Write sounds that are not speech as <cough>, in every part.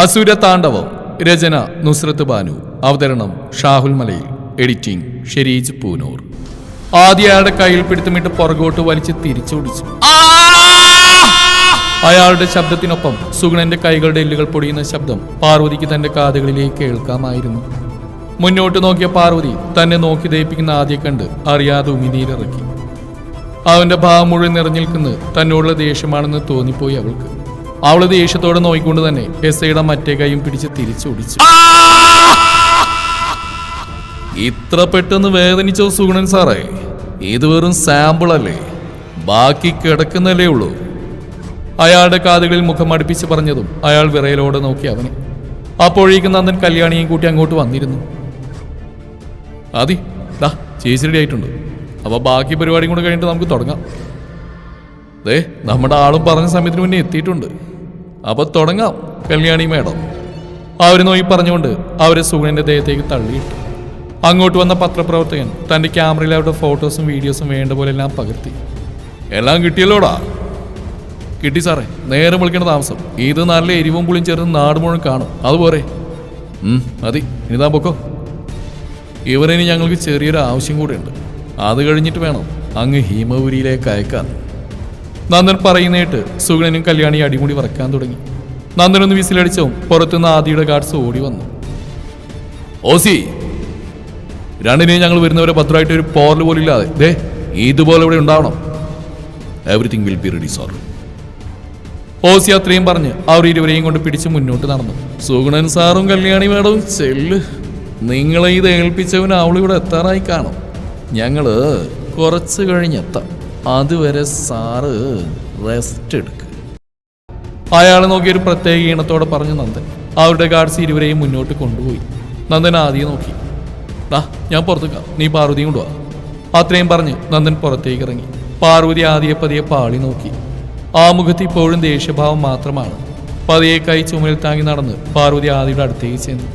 അസുര താണ്ഡവം രചന നുസ്രത്ത് ബാനു. അവതരണം ഷാഹുൽ മലയിൽ. എഡിറ്റിംഗ് ഷെരീജ് പൂനൂർ. ആദ്യ അയാളുടെ കയ്യിൽ പിടുത്തമിട്ട് പുറകോട്ട് വലിച്ച് തിരിച്ചോടിച്ചു. അയാളുടെ ശബ്ദത്തിനൊപ്പം സുഗുണന്റെ കൈകളുടെ എല്ലുകൾ പൊടിയുന്ന ശബ്ദം പാർവതിക്ക് തന്റെ കാതുകളിലേക്ക് കേൾക്കാമായിരുന്നു മുന്നോട്ട് നോക്കിയ പാർവതി തന്നെ നോക്കി ദയിപ്പിക്കുന്ന ആദ്യം കണ്ട് അറിയാതെ ഉമിനീരിറക്കി. അവന്റെ ഭാവം മുഴുവൻ നിറഞ്ഞു നിൽക്കുന്നത് തന്നോടുള്ള ദേഷ്യമാണെന്ന് തോന്നിപ്പോയി അവൾക്ക്. അവൾ ദേഷ്യത്തോടെ നോയിക്കൊണ്ട് തന്നെ എസ് ഐയുടെ മറ്റേ കൈയും പിടിച്ച് തിരിച്ചോടിച്ചു. ഇത്ര പെട്ടെന്ന് വേദനിച്ചോ സുഗുണൻ സാറേ ഇത് വെറും സാമ്പിൾ അല്ലേ? ബാക്കി കിടക്കുന്നല്ലേ ഉള്ളൂ. അയാളുടെ കാതുകളിൽ മുഖം അടുപ്പിച്ച് പറഞ്ഞതും അയാൾ വിറയലോടെ നോക്കി അവനെ. അപ്പോഴേക്കും നന്ദൻ കല്യാണിയും കൂട്ടി അങ്ങോട്ട് വന്നിരുന്നു. അതി ദാ ചേച്ചി റെഡി ആയിട്ടുണ്ട്. അപ്പോൾ ബാക്കി പരിപാടിയും കൂടെ കഴിഞ്ഞിട്ട് നമുക്ക് തുടങ്ങാം. ദേ നമ്മുടെ ആളും പറഞ്ഞ സമയത്തിന് മുന്നേ എത്തിയിട്ടുണ്ട്. അപ്പൊ തുടങ്ങാം കല്യാണി മേഡം. അവർ നോയി പറഞ്ഞുകൊണ്ട് അവരെ സുഗണിന്റെ ദേഹത്തേക്ക് തള്ളിയിട്ടു. അങ്ങോട്ട് വന്ന പത്രപ്രവർത്തകൻ തന്റെ ക്യാമറയിൽ അവരുടെ ഫോട്ടോസും വീഡിയോസും വേണ്ട പോലെ എല്ലാം പകർത്തി. എല്ലാം കിട്ടിയല്ലോടാ? കിട്ടി സാറേ നേരം വിളിക്കേണ്ട താമസം. ഇത് നല്ല എരിവും പുളിയും ചേർന്ന് നാട് മുഴുവൻ കാണും. അതുപോലെ മതി. ഇനിതാ പൊക്കോ. ഇവരിനി ഞങ്ങൾക്ക് ചെറിയൊരു ആവശ്യം കൂടെയുണ്ട്. അത് കഴിഞ്ഞിട്ട് വേണം അങ്ങ് ഹീമപുരിയിലേക്ക് അയക്കാൻ. നന്ദൻ പറയുന്നേട്ട് സുഗണനും കല്യാണി അടിമുടി വറക്കാൻ തുടങ്ങി. നന്ദനൊന്ന് വിസിലടിച്ചോ പുറത്തുനിന്ന് ആദിയുടെ ഗാർഡ്സ് ഓടി വന്നു. ഓസി രണ്ടിനെയും ഞങ്ങൾ വരുന്നവരെ ഭദ്രമായിട്ട് ഒരു പോറൽ പോലും ഇല്ലാതെ. ദേ ഇതുപോലെ ഇവിടെ ഉണ്ടാവണം. Everything will be ready sir Aussie അത്രയും പറഞ്ഞ് അവർ ഇരുവരെയും കൊണ്ട് പിടിച്ച് മുന്നോട്ട് നടന്നു. സുഗുണൻ സാറും കല്യാണി മേഡവും ചെല്ല്. നിങ്ങളെ ഇത് ഏൽപ്പിച്ചവന് അവളിവിടെ എത്താറായി കാണും. ഞങ്ങൾ കുറച്ച് കഴിഞ്ഞെത്താം. അതുവരെ സാറ് റെസ്റ്റ് എടുക്ക്. അയാളെ നോക്കി ഒരു പ്രത്യേക ഈണത്തോടെ പറഞ്ഞു നന്ദൻ. അവരുടെ ഗാർഡ്സ് ഇരുവരെയും മുന്നോട്ട് കൊണ്ടുപോയി. നന്ദൻ ആദ്യം നോക്കി. ഡാ ഞാൻ പുറത്തേക്കാം. നീ പാർവതിയും കൊണ്ടുവാ അത്രയും പറഞ്ഞ് നന്ദൻ പുറത്തേക്ക് ഇറങ്ങി. പാർവതി ആദ്യ പതിയെ പാളി നോക്കി. ആ മുഖത്ത് ഇപ്പോഴും ദേഷ്യഭാവം മാത്രമാണ്. പതിയെ കൈ ചുമലിൽ താങ്ങി നടന്ന് പാർവതി ആദിയുടെ അടുത്തേക്ക് ചെന്നു.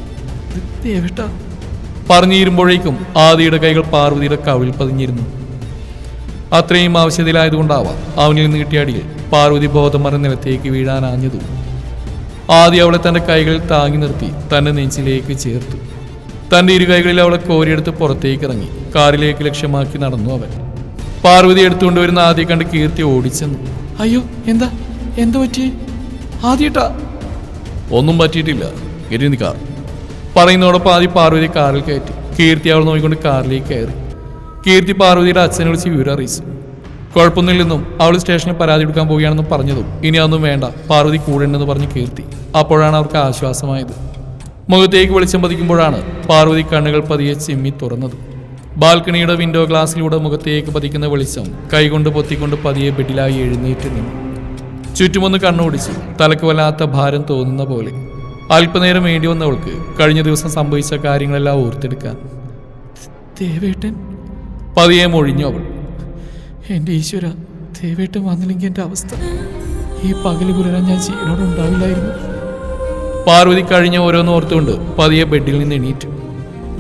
പറഞ്ഞിരുമ്പോഴേക്കും ആദിയുടെ കൈകൾ പാർവതിയുടെ കവിളിൽ പതിഞ്ഞിരുന്നു. അത്രയും ആവശ്യത്തിലായതുകൊണ്ടാവാം അവനിൽ നിന്ന് കിട്ടിയടിയിൽ പാർവതി ബോധം മറ നിലത്തേക്ക് വീഴാനാഞ്ഞതും ആദ്യം അവളെ തന്റെ കൈകൾ താങ്ങി നിർത്തി തന്റെ നെഞ്ചിലേക്ക് ചേർത്തു. തന്റെ ഇരു കൈകളിൽ അവളെ കോരിയെടുത്ത് പുറത്തേക്ക് ഇറങ്ങി. കാറിലേക്ക് ലക്ഷ്യമാക്കി നടന്നു അവൻ. പാർവതി എടുത്തുകൊണ്ടുവരുന്ന ആദ്യം കണ്ട് കീർത്തി ഓടിച്ചെന്നു. അയ്യോ എന്താ? എന്താ പറ്റി ആദ്യട്ടാ. ഒന്നും പറ്റിയിട്ടില്ല ഇരുന്ന് കാർ പറയുന്നതോടൊപ്പം ആദ്യം പാർവതി കാറിൽ കയറ്റി. കീർത്തി അവൾ നോക്കിക്കൊണ്ട് കാറിലേക്ക് കയറി. കീർത്തി പാർവതിയുടെ അച്ഛനെ വിളിച്ച് വിവരം അറിയിച്ചു. കുഴപ്പമൊന്നുമില്ലെന്നും അവൾ സ്റ്റേഷനിൽ പരാതി എടുക്കാൻ പോവുകയാണെന്നും പറഞ്ഞതും ഇനി അതൊന്നും വേണ്ട പാർവതി കൂടെ ഉണ്ടെന്ന് പറഞ്ഞ് കീർത്തി. അപ്പോഴാണ് അവർക്ക് ആശ്വാസമായത്. മുഖത്തേക്ക് വെളിച്ചം പതിക്കുമ്പോഴാണ് പാർവതി കണ്ണുകൾ പതിയെ ചിമ്മി തുറന്നത്. ബാൽക്കണിയുടെ വിൻഡോ ഗ്ലാസ്സിലൂടെ മുഖത്തേക്ക് പതിക്കുന്ന വെളിച്ചം കൈകൊണ്ട് പൊത്തിക്കൊണ്ട് പതിയെ ബെഡിലായി എഴുന്നേറ്റ് നിന്നു. ചുറ്റുമൊന്ന് കണ്ണുപിടിച്ച് തലക്ക് വല്ലാത്ത ഭാരം തോന്നുന്ന പോലെ. അല്പനേരം വേണ്ടി വന്നവൾക്ക് കഴിഞ്ഞ ദിവസം സംഭവിച്ച കാര്യങ്ങളെല്ലാം ഓർത്തെടുക്കാൻ ദേവേട്ടൻ പതിയെ മൊഴിഞ്ഞു അവൾ. എന്റെ ഈശ്വര ദേവേട്ടം വന്നില്ലെങ്കിൽ എന്റെ അവസ്ഥ. ഈ പകൽ പുലരാൻ ഞാൻ ജീവനോട് ഉണ്ടാവില്ലായിരുന്നു. പാർവതി കഴിഞ്ഞ ഓരോന്ന് ഓർത്തുകൊണ്ട് പതിയെ ബെഡിൽ നിന്ന് എണീറ്റു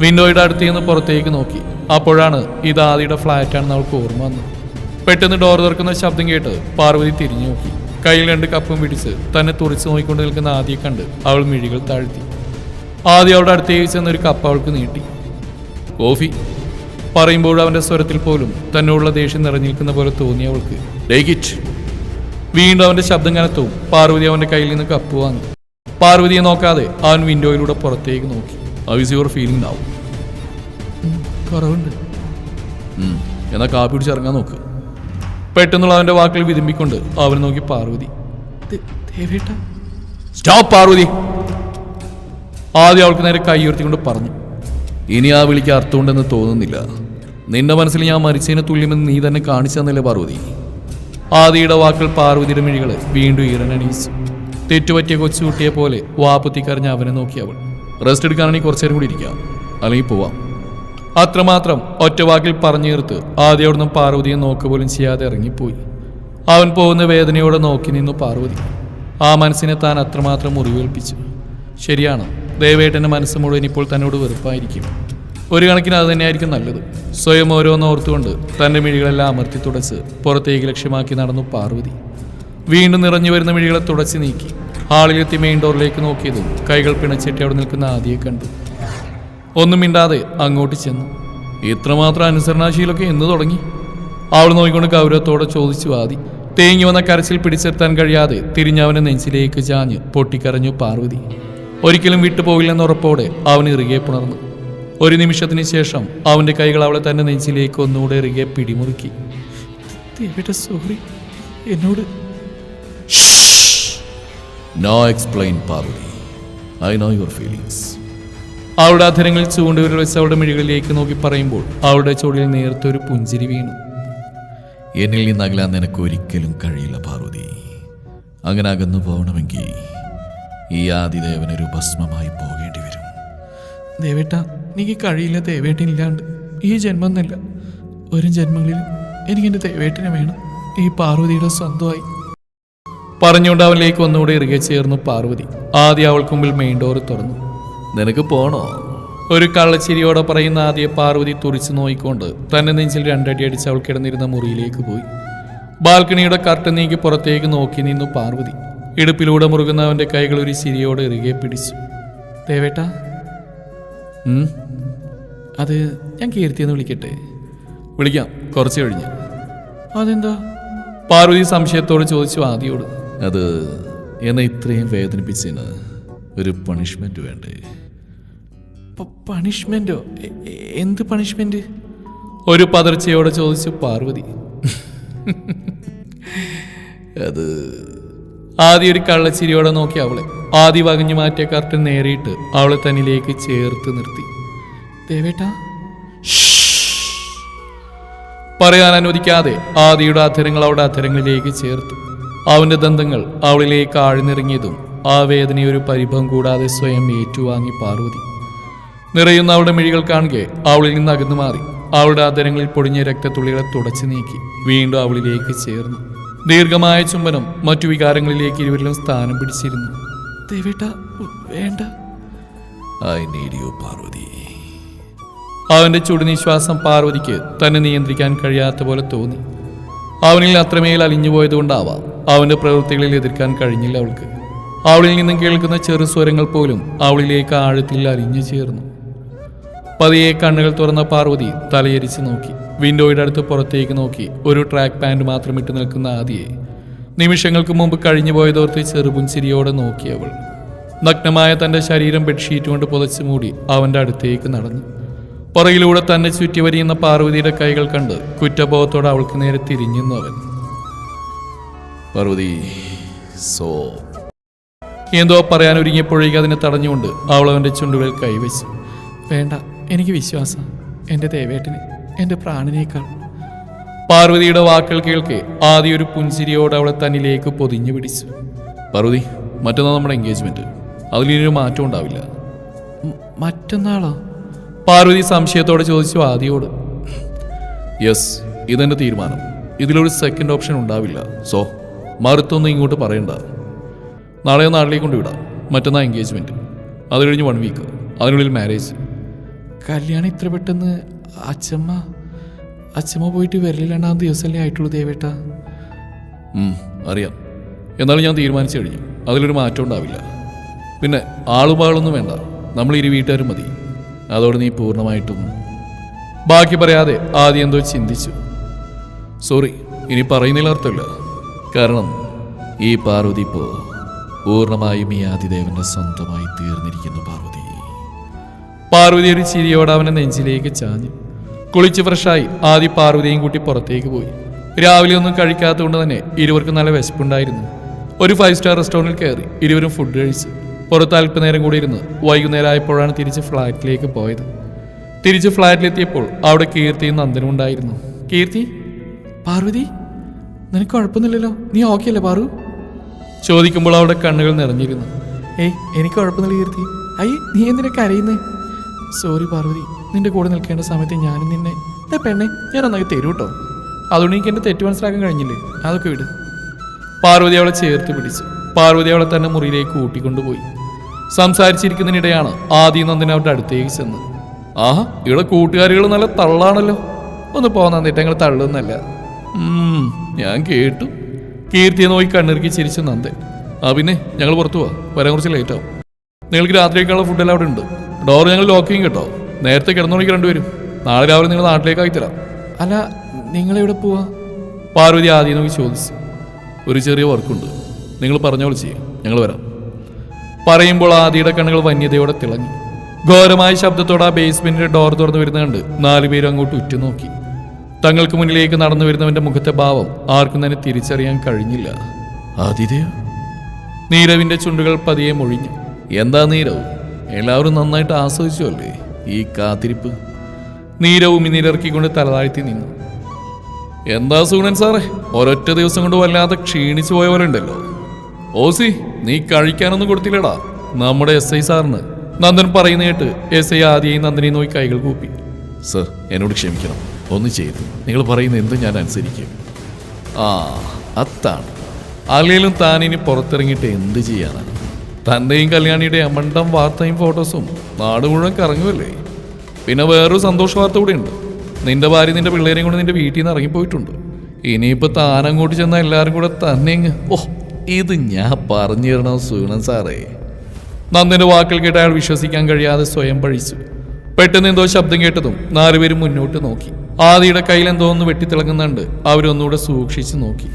വിൻഡോയുടെ അടുത്ത് നിന്ന് പുറത്തേക്ക് നോക്കി. അപ്പോഴാണ് ഇത് ആദിയുടെ ഫ്ലാറ്റാണെന്ന് അവൾക്ക് ഓർമ്മ വന്നത്. പെട്ടെന്ന് ഡോർ തുറക്കുന്ന ശബ്ദം കേട്ട് പാർവതി തിരിഞ്ഞു നോക്കി. കയ്യിൽ രണ്ട് കപ്പും പിടിച്ച് തന്നെ തുറച്ചു നോക്കിക്കൊണ്ട് നിൽക്കുന്ന ആദിയെ കണ്ട് അവൾ മിഴികൾ താഴ്ത്തി. ആദ്യം അവളുടെ അടുത്തേക്ക് ചെന്നൊരു ഒരു കപ്പ് അവൾക്ക് നീട്ടി. കോഫി. പറയുമ്പോൾ അവന്റെ സ്വരത്തിൽ പോലും തന്നോടുള്ള ദേഷ്യം നിറഞ്ഞിരിക്കുന്ന പോലെ തോന്നി അവൾക്ക്. വീണ്ടും അവന്റെ ശബ്ദം കനത്തവും പാർവതി അവന്റെ കയ്യിൽ നിന്ന് കപ്പ് വാങ്ങി. പാർവതിയെ നോക്കാതെ അവൻ വിൻഡോയിലൂടെ പുറത്തേക്ക് നോക്കി. ഹൗസ് യുവർ ഫീലിംഗ് ആവും കുറവുണ്ട്. എന്നാ കാപ്പി ഇറങ്ങാൻ നോക്ക്. പെട്ടെന്നുള്ള അവന്റെ വാക്കിൽ വിതുമ്പിക്കൊണ്ട് അവൻ നോക്കി പാർവതി. സ്റ്റോപ്പ് പാർവതി. ആദ്യം അവൾക്ക് നേരെ കൈ ഉയർത്തിക്കൊണ്ട് പറഞ്ഞു. ഇനി ആ വിളിക്ക് അർത്ഥമുണ്ടെന്ന് തോന്നുന്നില്ല. നിന്റെ മനസ്സിൽ ഞാൻ മരിച്ചതിന് തുല്യമെന്ന് നീ തന്നെ കാണിച്ചു തന്നല്ലേ പാർവതി? ആദിയുടെ വാക്കുകൾ പാർവതിയുടെ മിഴികളെ വീണ്ടും ഈറനണിയിച്ചു തെറ്റുപറ്റിയ കൊച്ചുകുട്ടിയെ പോലെ വാപ്പുത്തിക്കറിഞ്ഞ അവനെ നോക്കി അവൾ. റെസ്റ്റ് എടുക്കാനാണെങ്കിൽ കുറച്ചു നേരം കൂടി ഇരിക്കാം. അല്ലെങ്കിൽ പോവാം. അത്രമാത്രം ഒറ്റ വാക്കിൽ പറഞ്ഞു തീർത്ത് ആദ്യം അവിടുന്ന് പാർവതിയെ നോക്ക പോലും ചെയ്യാതെ ഇറങ്ങിപ്പോയി. അവൻ പോകുന്ന വേദനയോടെ നോക്കി നിന്നു പാർവതി. ആ മനസ്സിനെ താൻ അത്രമാത്രം മുറിവേൽപ്പിച്ചു. ശരിയാണ്. ദേവേട്ടന്റെ മനസ്സ് മുഴുവൻ ഇപ്പോൾ തന്നോട് വെറുപ്പായിരിക്കും. ഒരു കണക്കിന് അത് തന്നെയായിരിക്കും നല്ലത്. സ്വയം ഓരോന്ന് ഓർത്തുകൊണ്ട് തന്റെ മിഴികളെല്ലാം അമർത്തി തുടച്ച് പുറത്തേക്ക് ലക്ഷ്യമാക്കി നടന്നു പാർവതി. വീണ്ടും നിറഞ്ഞു വരുന്ന മിഴികളെ തുടച്ചു നീക്കി. ഹാളിലെത്തി മെയിൻ ഡോറിലേക്ക് നോക്കിയതും കൈകൾ പിണച്ചിട്ട് അവിടെ നിൽക്കുന്ന ആദിയെ കണ്ടു. ഒന്നും മിണ്ടാതെ അങ്ങോട്ട് ചെന്നു. ഇത്രമാത്രം അനുസരണാശീലൊക്കെ എന്ന് തുടങ്ങി? അവൾ നോക്കിക്കൊണ്ട് ഗൗരവത്തോടെ ചോദിച്ചു ആദി. തേങ്ങി വന്ന കരച്ചിൽ പിടിച്ചെത്താൻ കഴിയാതെ തിരിഞ്ഞവനെ നെഞ്ചിലേക്ക് ചാഞ്ഞ് പൊട്ടിക്കരഞ്ഞു പാർവതി. ഒരിക്കലും വിട്ടുപോകില്ലെന്ന ഉറപ്പോടെ അവൻ ഇറുകെ പുണർന്നു. ഒരു നിമിഷത്തിന് ശേഷം അവന്റെ കൈകൾ അവളെ തന്നെ നെഞ്ചിലേക്ക് ഒന്നുകൂടെ ഇറുകെ പിടിമുറുക്കി. ദേവിയുടെ സോറി എന്നോട് no explain Parvathi I know your feelings അവളുടെ അധരങ്ങൾ ചൂണ്ടുവിരൽ വെച്ച് അവളുടെ മിഴികളിലേക്ക് നോക്കി പറയുമ്പോൾ അവളുടെ ചുവടിൽ നേരത്തെ ഒരു പുഞ്ചിരി വീണു. എന്നിൽ നിന്നകലാൻ നിനക്ക് ഒരിക്കലും കഴിയില്ല പാർവതി. അങ്ങനെ അകന്നു പോകണമെങ്കിൽ ഈ ആദിദേവനൊരു ഭസ്മമായി പോകേണ്ടി വരും. ദേവേട്ട എനിക്ക് കഴിയില്ല ദേവേട്ടനില്ലാണ്ട്. ഈ ജന്മം എന്നല്ല ഒരു ജന്മങ്ങളിൽ എനിക്ക് എന്റെ ദേവേട്ടനെ വേണം. ഈ പാർവതിയുടെ സ്വന്തമായി. പറഞ്ഞുകൊണ്ട് അവനിലേക്ക് ഒന്നുകൂടെ ഇറുകെ ചേർന്നു പാർവതി. ആദ്യം അവൾക്ക് മുമ്പിൽ മെയിൻ ഡോർ തുറന്നു. നിനക്ക് പോണോ? ഒരു കള്ളച്ചിരിയോടെ പറയുന്ന ആദ്യ പാർവതി തുറിച്ചു നോയിക്കൊണ്ട് തന്നെ നെഞ്ചിൽ രണ്ടടി അടിച്ച് അവൾ കിടന്നിരുന്ന മുറിയിലേക്ക് പോയി. ബാൽക്കണിയുടെ കർട്ടൻ നീക്കി പുറത്തേക്ക് നോക്കി നിന്നു പാർവതി. ഇടുപ്പിലൂടെ മുറുകുന്ന അവന്റെ കൈകൾ ഒരു ചിരിയോടെ ഇറുകെ പിടിച്ചു. ദേവേട്ട? അത് ഞാൻ കീർത്തിയെന്ന് വിളിക്കട്ടെ? വിളിക്കാം. കുറച്ച് കഴിഞ്ഞ്. അതെന്താ? പാർവതി സംശയത്തോട് ചോദിച്ചു ആദ്യോട്. അത് എന്നെ ഇത്രയും വേദനിപ്പിച്ചതിന് ഒരു പണിഷ്മെന്റ് വേണ്ടേ? പണിഷ്മെന്റോ എന്ത് പണിഷ്മെന്റ് ഒരു പതർച്ചയോടെ ചോദിച്ചു പാർവതി. <laughs> അത് ആദ്യ ഒരു കള്ളച്ചിരിയോടെ നോക്കി അവളെ. ആദ്യ വകഞ്ഞു മാറ്റിയ കർട്ടൻ നേരിയിട്ട് അവളെ തന്നിലേക്ക് ചേർത്ത് നിർത്തി. ദേവേട്ടാ. പറയാൻ അനുവദിക്കാതെ ആദിയുടെ അധരങ്ങൾ അവളുടെ അധരങ്ങളിലേക്ക് ചേർത്തു. അവന്റെ ദന്തങ്ങൾ അവളിലേക്ക് ആഴ്ന്നിറങ്ങിയതും ആ വേദനയെ ഒരു പരിഭവം കൂടാതെ സ്വയം ഏറ്റുവാങ്ങി പാർവതി. നിറയുന്ന അവളുടെ മിഴികൾ കാണുകെ അവളിൽ നിന്ന് അകന്നു മാറി. അവളുടെ അധരങ്ങളിൽ പൊടിഞ്ഞ രക്തത്തുള്ളികളെ തുടച്ചു നീക്കി വീണ്ടും അവളിലേക്ക് ചേർന്നു. ദീർഘമായ ചുംബനം മറ്റു വികാരങ്ങളിലേക്ക് ഇരുവരിലും സ്ഥാനം പിടിച്ചിരുന്നു. ദേവേട്ട വേണ്ട. I need you Parvathi. അവന്റെ ചുടുനിശ്വാസം പാർവതിക്ക് തന്നെ നിയന്ത്രിക്കാൻ കഴിയാത്ത പോലെ തോന്നി. അവനിൽ അത്രമേൽ അലിഞ്ഞുപോയതുകൊണ്ടാവാം അവന്റെ പ്രവൃത്തികളിൽ എതിർക്കാൻ കഴിഞ്ഞില്ല അവൾക്ക്. അവളിൽ നിന്നും കേൾക്കുന്ന ചെറു സ്വരങ്ങൾ പോലും അവളിലേക്ക് ആഴത്തിൽ അലിഞ്ഞു ചേർന്നു. പതിയെ കണ്ണുകൾ തുറന്ന പാർവതി തലയരിച്ച് നോക്കി. വിൻഡോയുടെ അടുത്ത് പുറത്തേക്ക് നോക്കി ഒരു ട്രാക്ക് പാന്റ് മാത്രം ഇട്ട് നിൽക്കുന്ന ആദിയെ. നിമിഷങ്ങൾക്ക് മുമ്പ് കഴിഞ്ഞു പോയതോർത്ത് ചെറുപുഞ്ചിരിയോടെ നോക്കിയവൾ നഗ്നമായ തന്റെ ശരീരം ബെഡ്ഷീറ്റ് കൊണ്ട് പുതച്ചു മൂടി അവന്റെ അടുത്തേക്ക് നടന്നു. പുറയിലൂടെ തന്നെ ചുറ്റി വരിയുന്ന പാർവതിയുടെ കൈകൾ കണ്ട് കുറ്റബോധത്തോടെ അവൾക്ക് നേരെ തിരിഞ്ഞുന്നു അവൻ. പാർവതി സോ എന്തോ പറയാൻ ഒരുങ്ങിയപ്പോഴേക്ക് അതിനെ തടഞ്ഞുകൊണ്ട് അവൾ അവന്റെ ചുണ്ടുകളിൽ കൈവച്ചു. വേണ്ട എനിക്ക് വിശ്വാസം. എന്റെ ദേവേട്ടന്. എന്റെ പ്രാണനേക്കാൾ. പാർവതിയുടെ വാക്കുകൾ കേൾക്കെ ആദ്യ ഒരു പുഞ്ചിരിയോടെ അവളെ തന്നിലേക്ക് പൊതിഞ്ഞു പിടിച്ചു. പാർവതി മറ്റന്നാൾ നമ്മുടെ എൻഗേജ്മെന്റ് അതിലൊരു മാറ്റം ഉണ്ടാവില്ല. മറ്റന്നാളോ? പാർവതി സംശയത്തോടെ ചോദിച്ചു ആദിയോട്. യെസ് ഇതെന്റെ തീരുമാനം. ഇതിലൊരു സെക്കൻഡ് ഓപ്ഷൻ ഉണ്ടാവില്ല. സോ മറുത്തൊന്നും ഇങ്ങോട്ട് പറയണ്ട. നാളെ നാട്ടിലേക്ക് കൊണ്ടുവിടാം. മറ്റന്നാൾ എൻഗേജ്മെന്റ് അത് കഴിഞ്ഞ് വൺ വീക്ക് അതിനുള്ളിൽ മാരേജ് കല്യാണം ഇത്ര പെട്ടെന്ന് അച്ഛമ്മ അച്ഛമ്മ പോയിട്ട് വരലില്ലാണ്ടാം ദിവസമല്ലേ ആയിട്ടുള്ളൂ ദേവേട്ട? അറിയാം. എന്നാലും ഞാൻ തീരുമാനിച്ചു കഴിഞ്ഞു. അതിലൊരു മാറ്റം ഉണ്ടാവില്ല. പിന്നെ ആളുപാളൊന്നും വേണ്ട. നമ്മൾ ഇരു വീട്ടുകാരും മതി. അതോടെ നീ പൂർണമായിട്ടും ബാക്കി പറയാതെ ആദ്യം എന്തോ ചിന്തിച്ചു. സോറി ഇനി പറയുന്നതിൽ അർത്ഥമില്ല. കാരണം ഈ പാർവതി ഇപ്പോൾ പൂർണമായും ഈ ആദിദേവന്റെ സ്വന്തമായി തീർന്നിരിക്കുന്നു പാർവതി. പാർവതി ഒരു ചിരിയോടെ അവനെ നെഞ്ചിലേക്ക് ചാഞ്ഞു. കുളിച്ച് ഫ്രഷായി ആദ്യ പാർവതിയും കൂട്ടി പുറത്തേക്ക് പോയി. രാവിലെ ഒന്നും കഴിക്കാത്തതുകൊണ്ട് തന്നെ ഇരുവർക്കും നല്ല വിശപ്പുണ്ടായിരുന്നു. ഒരു ഫൈവ് സ്റ്റാർ റെസ്റ്റോറന്റിൽ കയറി ഇരുവരും ഫുഡ് കഴിച്ചു പുറത്ത് അല്പനേരം കൂടി ഇരുന്ന് വൈകുന്നേരം ആയപ്പോഴാണ് തിരിച്ച് ഫ്ലാറ്റിലേക്ക് പോയത്. തിരിച്ച് ഫ്ലാറ്റിലെത്തിയപ്പോൾ അവിടെ കീർത്തിയും നന്ദനും ഉണ്ടായിരുന്നു. കീർത്തി പാർവതി നിനക്ക് കുഴപ്പമൊന്നുമില്ലല്ലോ? നീ ഓക്കെ അല്ലേ പാറു? ചോദിക്കുമ്പോൾ അവിടെ കണ്ണുകൾ നിറഞ്ഞിരുന്നു. ഏയ് എനിക്ക് കുഴപ്പമൊന്നുമില്ല കീർത്തി. അയ്യേ നീ എന്തിനൊക്കെ കരയുന്നേ? സോറി പാർവതി. നിന്റെ കൂടെ നിൽക്കേണ്ട സമയത്ത് ഞാനും നിന്നെ ഏ പെണ്ണെ ഞാൻ ഒന്നായി തരൂ കേട്ടോ അതുകൊണ്ട് എനിക്ക് എന്റെ തെറ്റ് മനസ്സിലാക്കാൻ കഴിഞ്ഞില്ലേ? അതൊക്കെ വിട്. പാർവതി അവളെ ചേർത്ത് പിടിച്ചു പാർവതി അവളെ തന്നെ മുറിയിലേക്ക് കൂട്ടിക്കൊണ്ടുപോയി. സംസാരിച്ചിരിക്കുന്നതിനിടെയാണ് ആദി നന്ദൻ അവരുടെ അടുത്തേക്ക് ചെന്ന്. ആഹാ ഇവിടെ കൂട്ടുകാരികൾ നല്ല തള്ളാണല്ലോ. ഒന്ന് പോകാൻ നന്ദിട്ട് ഞങ്ങൾ തള്ളുന്നല്ല. ഞാൻ കേട്ടു. കീർത്തിയെ നോക്കി കണ്ണിറുക്കി ചിരിച്ചു നന്ദൻ. ആ പിന്നെ ഞങ്ങൾ പുറത്തു പോവാം. വരാൻ കുറച്ച് ലേറ്റ് ആവും. നിങ്ങൾക്ക് രാത്രിയൊക്കെയുള്ള ഫുഡെല്ലാം അവിടെ ഉണ്ട് ഡോർ ഞങ്ങൾ ലോക്ക് ചെയ്യും കേട്ടോ. നേരത്തെ കിടന്നുറങ്ങി രണ്ടുപേരും. നാളെ രാവിലെ നിങ്ങൾ നാട്ടിലേക്ക് തരാം. അല്ല നിങ്ങളെവിടെ പോവാ? പാർവതി ആദ്യം നോക്കി ചോദിച്ചു. ഒരു ചെറിയ വർക്കുണ്ട്. നിങ്ങൾ പറഞ്ഞ പോലെ ചെയ്യാം. ഞങ്ങൾ വരാം. പറയുമ്പോൾ ആദിയുടെ കണ്ണുകൾ വന്യതയോടെ തിളങ്ങി. ഘോരമായ ശബ്ദത്തോടെ ആ ബേസ്മെന്റിന്റെ ഡോർ തുറന്നു വരുന്ന കണ്ട് നാലുപേരും അങ്ങോട്ട് ഉറ്റുനോക്കി. തങ്ങൾക്ക് മുന്നിലേക്ക് നടന്നു വരുന്നവന്റെ മുഖത്തെ ഭാവം ആർക്കും തന്നെ തിരിച്ചറിയാൻ കഴിഞ്ഞില്ല. ആതിഥേയ നീരവിന്റെ ചുണ്ടുകൾ പതിയെ മൊഴിഞ്ഞു. എന്താ നീരവ്? എല്ലാവരും നന്നായിട്ട് ആസ്വദിച്ചു അല്ലേ ഈ കാത്തിരിപ്പ്? നീരവും ഇന്നിലിറക്കിക്കൊണ്ട് തലതാഴ്ത്തി നിന്നു. എന്താ സൂണൻ സാറേ? ഒരൊറ്റ ദിവസം കൊണ്ട് വല്ലാതെ ക്ഷീണിച്ചു പോയവരുണ്ടല്ലോ. ഓസി നീ കഴിക്കാനൊന്നും കൊടുത്തില്ലടാ. നമ്മുടെ എസ് ഐ സാറിന് നന്ദൻ പറയുന്ന കേട്ട് എസ് ഐ ആദ്യയും നന്ദനെ നോക്കി കൈകൾ കൂപ്പി. സർ എന്നോട് ക്ഷമിക്കണം. ഒന്ന് ചെയ്തു നിങ്ങൾ പറയുന്ന എന്തും ഞാൻ അനുസരിക്കും. ആ അത്താണ് അല്ലെങ്കിലും താനിനി പുറത്തിറങ്ങിയിട്ട് എന്ത് ചെയ്യാനാണ്? തന്റെയും കല്യാണിയുടെ അമണ്ടം വാർത്തയും ഫോട്ടോസും നാട് മുഴുവൻ കറങ്ങുമല്ലേ പിന്നെ വേറൊരു സന്തോഷ വാർത്ത കൂടെ ഉണ്ട് നിന്റെ ഭാര്യ നിന്റെ പിള്ളേരെയും കൊണ്ട് നിന്റെ വീട്ടിൽ നിന്ന് ഇറങ്ങിപ്പോയിട്ടുണ്ട്. ഇനിയിപ്പോൾ താനങ്ങോട്ട് ചെന്ന എല്ലാവരും കൂടെ തന്നെ ഓ ഇത് ഞാൻ പറഞ്ഞു തരണം സുഗുണൻ സാറേ? നന്ദിന്റെ വാക്കുകൾ കേട്ട് അയാൾ വിശ്വസിക്കാൻ കഴിയാതെ സ്വയം പഴിച്ചു. പെട്ടെന്ന് എന്തോ ശബ്ദം കേട്ടതും നാലുപേരും മുന്നോട്ട് നോക്കി. ആദിയുടെ കയ്യിൽ എന്തോ ഒന്ന് വെട്ടിത്തിളങ്ങുന്നുണ്ട്. അവരൊന്നുകൂടെ സൂക്ഷിച്ചു നോക്കി.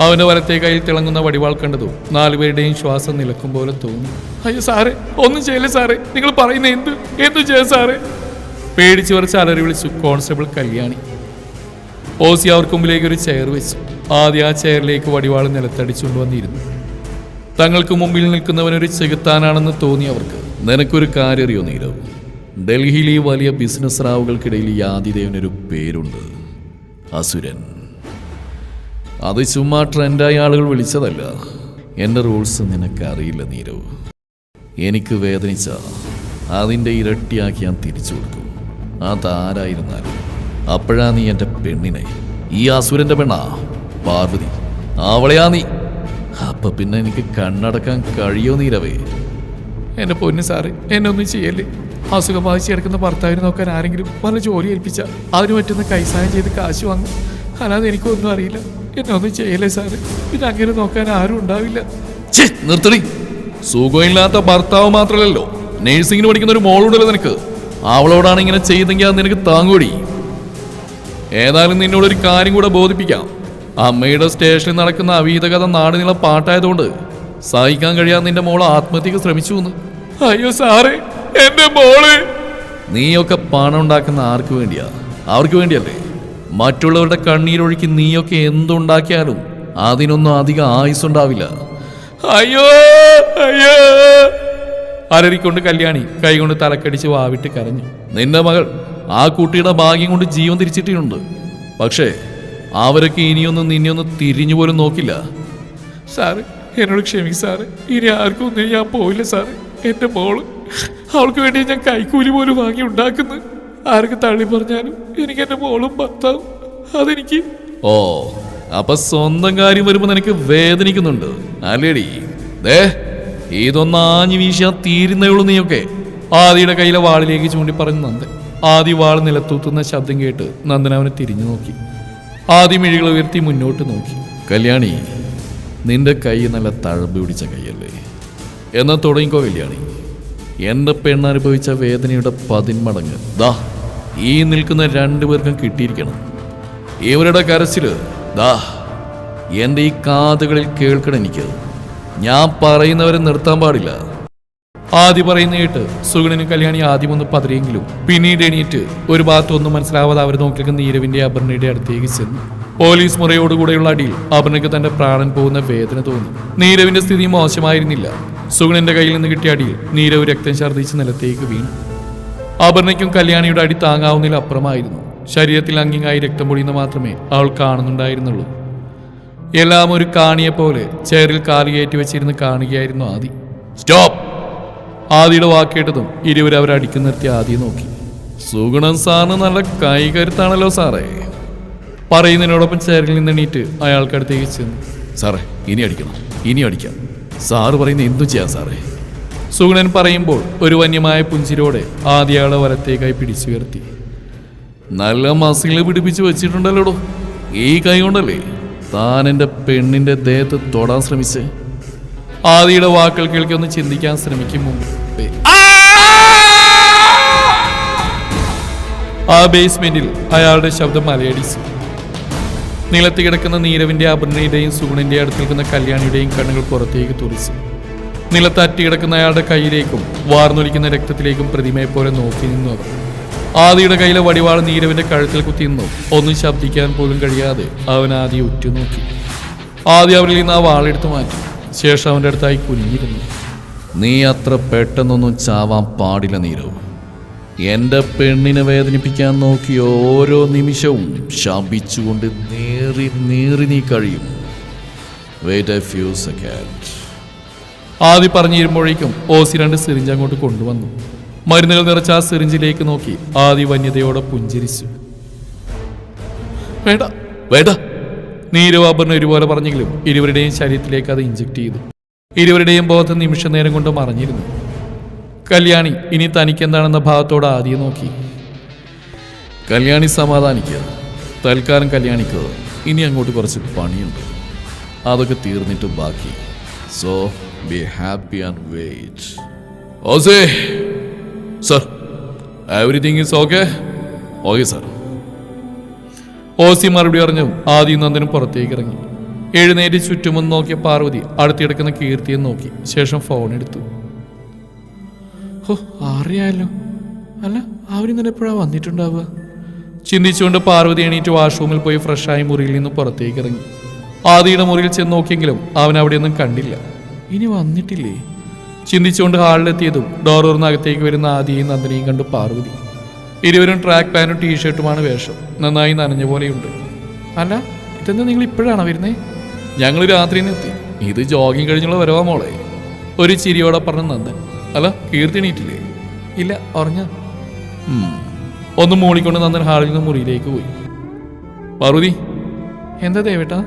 അവന്റെ വലത്തെ കയ്യിൽ തിളങ്ങുന്ന വടിവാൾ കണ്ടതും നാലുപേരുടെയും ശ്വാസം നിലക്കും പോലെ തോന്നി. അയ്യോ സാറേ ഒന്നും ചെയ്യല്ലേ സാറേ? നിങ്ങൾ പറയുന്ന എന്ത്? എന്തു ചെയ്യാൻ സാറേ? പേടിച്ചു വരച്ച് അലറി വിളിച്ചു കോൺസ്റ്റബിൾ കല്യാണി. ഓസി അവർക്ക് മുമ്പിലേക്ക് ഒരു ചെയർ വെച്ചു. ആദ്യം ആ ചെയറിലേക്ക് വടിവാൾ നിലത്തടിച്ചുകൊണ്ട് വന്നിരുന്നു. തങ്ങൾക്ക് മുമ്പിൽ നിൽക്കുന്നവനൊരു ചെകുത്താനാണെന്ന് തോന്നി അവർക്ക്. നിനക്കൊരു കാര്യം അറിയോ നീരവ് ഡൽഹിയിലെ വലിയ ബിസിനസ് റാവുകൾക്കിടയിൽ ഈ ആദിദേവനൊരു പേരുണ്ട്. അസുരൻ. അത് ചുമ്മാ ട്രെൻഡായ ആളുകൾ വിളിച്ചതല്ല. എന്റെ റൂൾസ് നിനക്കറിയില്ല നീരവ്. എനിക്ക് വേദനിച്ച അതിന്റെ ഇരട്ടിയാക്കി ഞാൻ തിരിച്ചു കൊടുക്കും. അതാരായിരുന്നാലും. അപ്പോഴാ നീ എന്റെ പെണ്ണിനെ ഈ അസുരന്റെ പെണ്ണാ? പാർവതി അവളെയാ നീ? അപ്പൊ പിന്നെ എനിക്ക് കണ്ണടക്കാൻ കഴിയോ നീരവേ? എന്റെ പൊന്നു സാറ് എന്നെ ഒന്നും ചെയ്യല്ലേ. അസുഖം ബാധിച്ച് കിടക്കുന്ന ഭർത്താവിനെ നോക്കാൻ ആരെങ്കിലും വല്ല ജോലി ഏൽപ്പിച്ച അതിന് പറ്റുന്ന കൈസായം ചെയ്ത് കാശ് വാങ്ങും. അല്ലാതെ എനിക്കൊന്നും അറിയില്ല. എന്നെ ചെയ്യലേ സാറ്? പിന്നെ അങ്ങനെ നോക്കാൻ ആരും ഉണ്ടാവില്ല. നിർത്തടി. സുഖമില്ലാത്ത ഭർത്താവ് മാത്രമല്ലല്ലോ നേഴ്സിംഗിന് പഠിക്കുന്ന ഒരു മോളുണ്ടല്ലോ നിനക്ക്. അവളോടാണ് ഇങ്ങനെ ചെയ്തെങ്കിൽ അത് നിനക്ക് താങ്ങൂടി. ഏതായാലും നിന്നോട് ഒരു കാര്യം കൂടെ ബോധിപ്പിക്കാം. അമ്മയുടെ സ്റ്റേഷനിൽ നടക്കുന്ന അവീത കഥ നാടിനുള്ള പാട്ടായതുകൊണ്ട് സഹിക്കാൻ കഴിയാതെ നിന്റെ മോൾ ആത്മഹത്യക്ക് ശ്രമിച്ചു അയ്യോ സാറേ എന്റെ മോൾ. നീയൊക്കെ പണം ഉണ്ടാക്കുന്ന ആർക്ക് വേണ്ടിയാ? അവർക്ക് വേണ്ടിയല്ലേ? മറ്റുള്ളവരുടെ കണ്ണീരൊഴുക്കി നീയൊക്കെ എന്തുണ്ടാക്കിയാലും അതിനൊന്നും അധികം ആയുസ്സുണ്ടാവില്ല. അയ്യോ അയ്യോ. അലറിക്കൊണ്ട് കല്യാണി കൈകൊണ്ട് തലക്കടിച്ച് വാവിട്ട് കരഞ്ഞു. നിന്റെ മകൾ ആ കുട്ടിയുടെ ഭാഗ്യം കൊണ്ട് ജീവൻ തിരിച്ചിട്ടുണ്ട്. പക്ഷേ അവരൊക്കെ ഇനിയൊന്നും നിന്നെയൊന്നും തിരിഞ്ഞു പോലും നോക്കില്ല. സാറ് എന്നോട് ക്ഷമിക്കും സാറ്. ഇനി ആർക്കും ഒന്നും ഞാൻ പോയില്ല സാറ്. എന്റെ മോൾ അവൾക്ക് വേണ്ടി ഞാൻ കൈക്കൂലി പോലും വാങ്ങി ഉണ്ടാക്കുന്നു ആരൊക്കെ തള്ളി പറഞ്ഞാലും എനിക്ക് എന്റെ മോളും ഭർത്താവും അതെനിക്ക് ഓ അപ്പൊ സ്വന്തം കാര്യം വരുമ്പോ നിനക്ക് വേദനിക്കുന്നുണ്ട്. അല്ലേടി? ദേ ഇതൊന്ന് ആഞ്ഞു വീശാൻ തീരുന്നേ ഉള്ളൂ നീയൊക്കെ. ആദിയുടെ കയ്യിലെ വാളിലേക്ക് ചൂണ്ടി പറഞ്ഞു നന്ദൻ. ആദി വാൾ നിലത്തൂത്തുന്ന ശബ്ദം കേട്ട് നന്ദൻ അവനെ തിരിഞ്ഞു നോക്കി. ആദി മിഴികൾ ഉയർത്തി മുന്നോട്ട് നോക്കി. കല്യാണി നിന്റെ കൈ നല്ല തഴമ്പ് പിടിച്ച കൈയല്ലേ? എന്നാ തുടങ്ങിക്കോ കല്യാണി. എന്റെ പെണ്ണനുഭവിച്ച വേദനയുടെ പതിന്മടങ്ങ്. ദാ ഈ നിൽക്കുന്ന രണ്ടുപേർക്കും കിട്ടിയിരിക്കണം. ഇവരുടെ കരച്ചിൽ ദാ എന്റെ ഈ കാതുകളിൽ കേൾക്കണം എനിക്ക്. ഞാൻ പറയുന്നവരെ നിർത്താൻ പാടില്ല. ആദ്യം പറയുന്ന കേട്ട് സുഗുണനും കല്യാണി ആദ്യം ഒന്ന് പതറിയെങ്കിലും പിന്നീട് എണീറ്റ് ഒരു ഭാഗത്ത് ഒന്നും മനസ്സിലാവാതെ അവർ നോക്കിയിരിക്കുന്ന നീരവിന്റെ അപർണയുടെ അടുത്തേക്ക് ചെന്നു. പോലീസ് മുറയോടുകൂടെയുള്ള അടിയിൽ അപർണയ്ക്ക് തന്റെ പ്രാണൻ പോകുന്ന വേദന തോന്നി. നീരവിന്റെ സ്ഥിതി മോശമായിരുന്നില്ല. സുഗുണന്റെ കയ്യിൽ നിന്ന് കിട്ടിയ അടിയിൽ നീരവ് രക്തം ഛർദ്ദിച്ച് നിലത്തേക്ക് വീണു. ആഭരണയ്ക്കും കല്യാണിയുടെ അടി താങ്ങാവുന്നതിൽ അപ്പുറമായിരുന്നു. ശരീരത്തിൽ അങ്ങിങ്ങായി രക്തം പൊടിയുന്ന മാത്രമേ അവൾ കാണുന്നുണ്ടായിരുന്നുള്ളൂ. എല്ലാം ഒരു കാണിയെ പോലെ ചെയറിൽ കാൽ കയറ്റി വെച്ചിരുന്ന് കാണുകയായിരുന്നു ആദി. സ്റ്റോപ്പ്! ആദിയുടെ വാക്കേട്ടതും ഇരുവരും അവർ അടിക്കു നിർത്തി ആദ്യം നോക്കി. സുഗുണൻ സാറിന് നല്ല കൈകരുത്താണല്ലോ സാറേ. പറയുന്നതിനോടൊപ്പം ചെയറിൽ നിന്ന് എണീറ്റ് അയാൾക്കടുത്തേക്ക് ചെന്നു. സാറേ ഇനി അടിക്കണം. ഇനി അടിക്കാം. സാറ് പറയുന്ന എന്തു ചെയ്യാം സാറേ. സുഗുണൻ പറയുമ്പോൾ ഒരു വന്യമായ പുഞ്ചിരോടെ ആദ്യയാളെ വലത്തേക്കായി പിടിച്ചു പിടിച്ചുയർത്തി നല്ല മസിൽ പിടിപ്പിച്ച് വെച്ചിട്ടുണ്ടല്ലോടോ? ഈ കൈ കൊണ്ടല്ലേ താൻ എന്റെ പെണ്ണിന്റെ ദേഹത്ത് തൊടാൻ ശ്രമിച്ച്? ആദിയുടെ വാക്കുകൾ കേൾക്കി ഒന്ന് ചിന്തിക്കാൻ ശ്രമിക്കും ആ ബേസ്മെന്റിൽ അയാളുടെ ശബ്ദം മലയടിച്ചു. നിലത്ത് കിടക്കുന്ന നീരവിന്റെ അപർണയുടെയും സുഗുണിന്റെ അടുത്ത് നിൽക്കുന്ന കല്യാണിയുടെയും കണ്ണുകൾ പുറത്തേക്ക് തുറിച്ചു. നിലത്താറ്റി കിടക്കുന്ന അയാളുടെ കയ്യിലേക്കും വാർന്നൊലിക്കുന്ന രക്തത്തിലേക്കും പ്രതിമയെ പോലെ നോക്കി നിന്നു അവർ. ആദിയുടെ കയ്യിലെ വടിവാൾ നീരവിന്റെ കഴുത്തിൽ കുത്തി നിന്നു. ഒന്നും ശബ്ദിക്കാൻ പോലും കഴിയാതെ അവൻ ആദ്യം ഉറ്റുനോക്കി. ആദ്യം അവരിൽ നിന്ന് ആ വാളെടുത്ത് മാറ്റി. ശേഷം അവന്റെ അടുത്തായി കുനിഞ്ഞിരുന്നു. നീ അത്ര പെട്ടെന്നൊന്നും ചാവാൻ പാടില്ല നീരവ്. എന്റെ പെണ്ണിനെ വേദനിപ്പിക്കാൻ നോക്കിയ ഓരോ നിമിഷവും ശപിച്ചുകൊണ്ട് നേറി നേറി നീ കഴിയും. വെയിറ്റ് എ ഫ്യൂ സെക്കൻഡ് ആദ്യം പറഞ്ഞിരുമ്പോഴേക്കും ഓസി രണ്ട് സിറിഞ്ച് അങ്ങോട്ട് കൊണ്ടുവന്നു. മരുന്നുകൾ നിറച്ച ആ സിറിഞ്ചിലേക്ക് നോക്കി ആദി വന്യതയോടെ പുഞ്ചിരിച്ചു. വേണ്ട വേണ്ട. നീരവാഭരണ ഒരുപോലെ പറഞ്ഞെങ്കിലും ഇരുവരുടെയും ശരീരത്തിലേക്ക് അത് ഇഞ്ചക്ട് ചെയ്തു. ഇരുവരുടെയും ബോധം നിമിഷ നേരം കൊണ്ട് മറഞ്ഞിരുന്നു. കല്യാണി ഇനി തനിക്കെന്താണെന്ന ഭാവത്തോടെ ആദ്യം നോക്കി. കല്യാണി സമാധാനിക്കുക. തൽക്കാലം കല്യാണിക്ക്. ഇനി അങ്ങോട്ട് കുറച്ച് പണിയുണ്ട്. അതൊക്കെ തീർന്നിട്ട് ബാക്കി. So be happy and wait ഓസേ! Sir everything is okay okay sir Aussie മറുപടി പറഞ്ഞു ആദ്യം നന്ദനും പുറത്തേക്ക് ഇറങ്ങി. എഴുന്നേറ്റ് ചുറ്റുമെന്ന് നോക്കിയ പാർവതി അടുത്തിടക്കുന്ന കീർത്തിയെ നോക്കി. ശേഷം ഫോൺ എടുത്തു. ഓ അറിയാലോ. അല്ല അവരിന്നലെ എപ്പോഴാണ് വന്നിട്ടുണ്ടാവുക? ചിന്തിച്ചുകൊണ്ട് പാർവതി എണീറ്റ് വാഷ്റൂമിൽ പോയി ഫ്രഷായി മുറിയിൽ നിന്ന് പുറത്തേക്ക് ഇറങ്ങി. ആദിയുടെ മുറിയിൽ ചെന്ന് നോക്കിയെങ്കിലും അവൻ അവിടെയൊന്നും കണ്ടില്ല. ഇനി വന്നിട്ടില്ലേ? ചിന്തിച്ചുകൊണ്ട് ഹാളിലെത്തിയതും ഡോർ അകത്തേക്ക് വരുന്ന ആദിയെയും നന്ദിനിയും കണ്ടു പാർവതി. ഇരുവരും ട്രാക്ക് പാന്റും ടീഷർട്ടുമാണ് വേഷം. നന്നായി നനഞ്ഞ പോലെയുണ്ട്. അല്ല ഇതെന്താ നിങ്ങൾ ഇപ്പോഴാണോ വരുന്നേ? ഞങ്ങൾ രാത്രി എത്തി. ഇത് ജോഗിങ് കഴിഞ്ഞുള്ള വരവാ മോളെ. ഒരു ചിരിയോടെ പറഞ്ഞ നന്ദൻ. അല്ല കീർത്തിണീറ്റില്ലേ ഇല്ല ഉറങ്ങ. ഒന്ന് മൂളിക്കൊണ്ട് നന്ദൻ ഹാളിൽ നിന്ന് മുറിയിലേക്ക് പോയി. പാർവതി എന്താ ദേവേട്ടാ?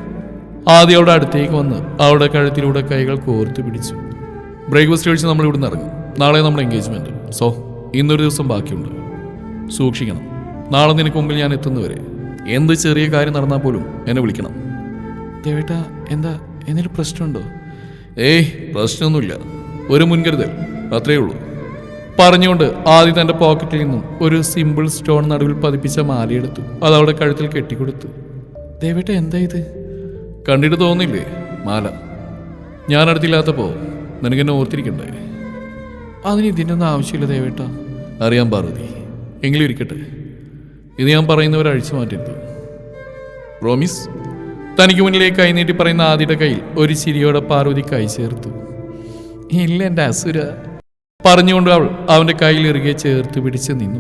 ആദ്യം അവളുടെ അടുത്തേക്ക് വന്ന് അവളുടെ കഴുത്തിലൂടെ കൈകൾ കോർത്ത് പിടിച്ചു. ബ്രേക്ക്ഫാസ്റ്റ് കഴിച്ച് നമ്മൾ ഇവിടുന്ന് ഇറങ്ങും. നാളെ നമ്മുടെ എൻഗേജ്മെന്റ് സോ ഇന്നൊരു ദിവസം ബാക്കിയുണ്ട്. സൂക്ഷിക്കണം. നാളെ നിനക്ക് മുമ്പിൽ ഞാൻ എത്തുന്നവരെ എന്ത് ചെറിയ കാര്യം നടന്നാൽ പോലും എന്നെ വിളിക്കണം. ദേവേട്ടാ എന്താ? എന്തെങ്കിലും പ്രശ്നമുണ്ടോ? ഏയ് പ്രശ്നമൊന്നുമില്ല. ഒരു മുൻകരുതൽ. അത്രയേ ഉള്ളൂ. പറഞ്ഞുകൊണ്ട് ആദ്യം തന്റെ പോക്കറ്റിൽ നിന്നും ഒരു സിമ്പിൾ സ്റ്റോൺ നടുവിൽ പതിപ്പിച്ച മാലയെടുത്തു അത് അവളുടെ കഴുത്തിൽ കെട്ടിക്കൊടുത്തു. ദേവേട്ട എന്താ ഇത്? കണ്ടിട്ട് തോന്നില്ലേ മാല? ഞാൻ അടുത്തില്ലാത്തപ്പോ നിനക്ക് എന്നെ ഓർത്തിരിക്കണ്ടേ? അതിന് ഇതിന്റെ ആവശ്യമില്ല ദേവേട്ട. അറിയാൻ പാർവതി. എങ്കിലും ഇരിക്കട്ടെ. ഇത് ഞാൻ പറയുന്നവരെ അഴിച്ചു മാറ്റരുത്. പ്രോമിസ് തനിക്ക് മുന്നിലേക്ക് കൈനീട്ടി പറയുന്ന ആദിയുടെ കയ്യിൽ ഒരു ചിരിയോടെ പാർവതി കൈ ചേർത്തു. ഇല്ല എന്റെ അസുര. പറഞ്ഞുകൊണ്ട് അവൾ അവന്റെ കയ്യിൽ ഇറുകെ ചേർത്ത് പിടിച്ച് നിന്നു.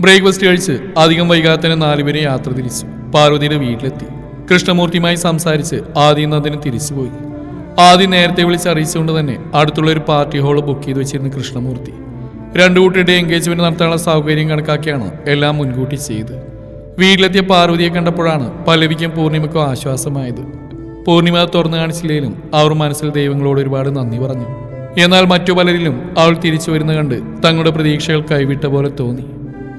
ബ്രേക്ക്ഫാസ്റ്റ് കഴിച്ച് അധികം വൈകാതെ നാലുപേരെ യാത്ര തിരിച്ചു. പാർവതിയുടെ വീട്ടിലെത്തി. കൃഷ്ണമൂർത്തിയുമായി സംസാരിച്ച് ആദ്യം അതിന് തിരിച്ചുപോയി. ആദ്യം നേരത്തെ വിളിച്ച് അറിയിച്ചുകൊണ്ട് തന്നെ അടുത്തുള്ള ഒരു പാർട്ടി ഹാൾ ബുക്ക് ചെയ്ത് വെച്ചിരുന്ന കൃഷ്ണമൂർത്തി. രണ്ടു കൂട്ടിയുടെ എൻഗേജ്മെന്റ് നടത്താനുള്ള സൗകര്യം കണക്കാക്കിയാണ് എല്ലാം മുൻകൂട്ടി ചെയ്ത്. വീട്ടിലെത്തിയ പാർവതിയെ കണ്ടപ്പോഴാണ് പലവിക്കും പൂർണിമയ്ക്കും ആശ്വാസമായത്. പൂർണിമ തുറന്നു കാണിച്ചില്ലെങ്കിലും അവർ മനസ്സിൽ ദൈവങ്ങളോട് ഒരുപാട് നന്ദി പറഞ്ഞു. എന്നാൽ മറ്റു പലരിലും അവൾ തിരിച്ചു വരുന്ന കണ്ട് തങ്ങളുടെ പ്രതീക്ഷകൾ കൈവിട്ട പോലെ തോന്നി.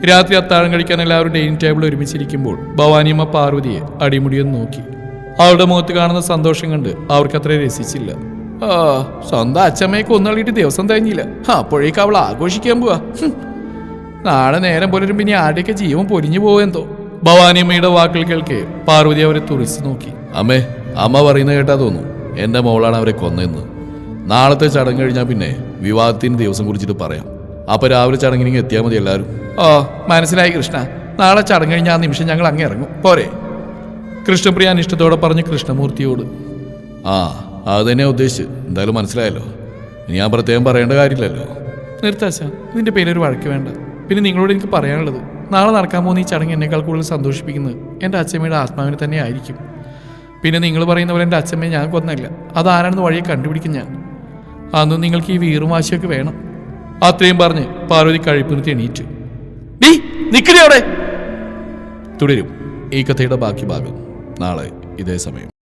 രാത്രി അത്താഴം കഴിക്കാൻ എല്ലാവരും ഡൈനിങ് ടേബിൾ ഒരുമിച്ചിരിക്കുമ്പോൾ ഭവാനിയമ്മ പാർവതിയെ അടിമുടിയൊന്ന് നോക്കി. അവളുടെ മുഖത്ത് കാണുന്ന സന്തോഷം കണ്ട് അവർക്കത്ര രസിച്ചില്ല. ആ സ്വന്തം അച്ഛമ്മയെ കൊന്നളിയിട്ട് ദിവസം കഴിഞ്ഞില്ല അപ്പോഴേക്ക് അവൾ ആഘോഷിക്കാൻ പോവാ. നാളെ നേരം പോലും പിന്നെ ആരുടെയൊക്കെ ജീവൻ പൊലിഞ്ഞു പോവെന്തോ? ഭവാനിയമ്മയുടെ വാക്കുകൾ കേൾക്കെ പാർവതി അവരെ തുറിച്ചു നോക്കി. അമ്മേ അമ്മ പറയുന്നത് കേട്ടാ തോന്നുന്നു എന്റെ മോളാണ് അവരെ കൊന്നെന്ന്. നാളത്തെ ചടങ്ങ് കഴിഞ്ഞാൽ പിന്നെ വിവാഹത്തിന്റെ ദിവസം കുറിച്ചിട്ട് പറയാം. അപ്പൊ രാവിലെ ചടങ്ങിനെങ്കിൽ എത്തിയാൽ മതി എല്ലാവരും. ഓ മനസ്സിലായി കൃഷ്ണ. നാളെ ചടങ്ങ് കഴിഞ്ഞ ആ നിമിഷം ഞങ്ങൾ അങ്ങ് ഇറങ്ങും. പോരെ. കൃഷ്ണപ്രിയ അനിഷ്ടത്തോടെ പറഞ്ഞ് കൃഷ്ണമൂർത്തിയോട്. ആ അത് തന്നെ ഉദ്ദേശിച്ച്. എന്തായാലും മനസ്സിലായല്ലോ. ഇനി ഞാൻ പ്രത്യേകം പറയേണ്ട കാര്യമില്ലല്ലോ. നിർത്താശ ഇതിന്റെ പേരൊരു വഴക്ക് വേണ്ട. പിന്നെ നിങ്ങളോട് എനിക്ക് പറയാനുള്ളത് നാളെ നടക്കാൻ പോകുന്ന ഈ ചടങ്ങ് എന്നേക്കാൾ കൂടുതൽ സന്തോഷിപ്പിക്കുന്നത് എന്റെ അച്ഛമ്മയുടെ ആത്മാവിനെ തന്നെ ആയിരിക്കും. പിന്നെ നിങ്ങൾ പറയുന്ന പോലെ എന്റെ അച്ഛമ്മയെ ഞാൻ കൊന്നല്ല അതാരാണെന്ന് വഴിയെ കണ്ടുപിടിക്കും ഞാൻ. അന്ന് നിങ്ങൾക്ക് ഈ വീറും വാശിയൊക്കെ വേണം. അത്രയും പറഞ്ഞ് പാർവതി കഴിപ്പിന് എണീറ്റു നീ നിക്കണേ അവിടെ. തുടരും ഈ കഥയുടെ ബാക്കി ഭാഗം. നാളെ ഇതേ സമയം.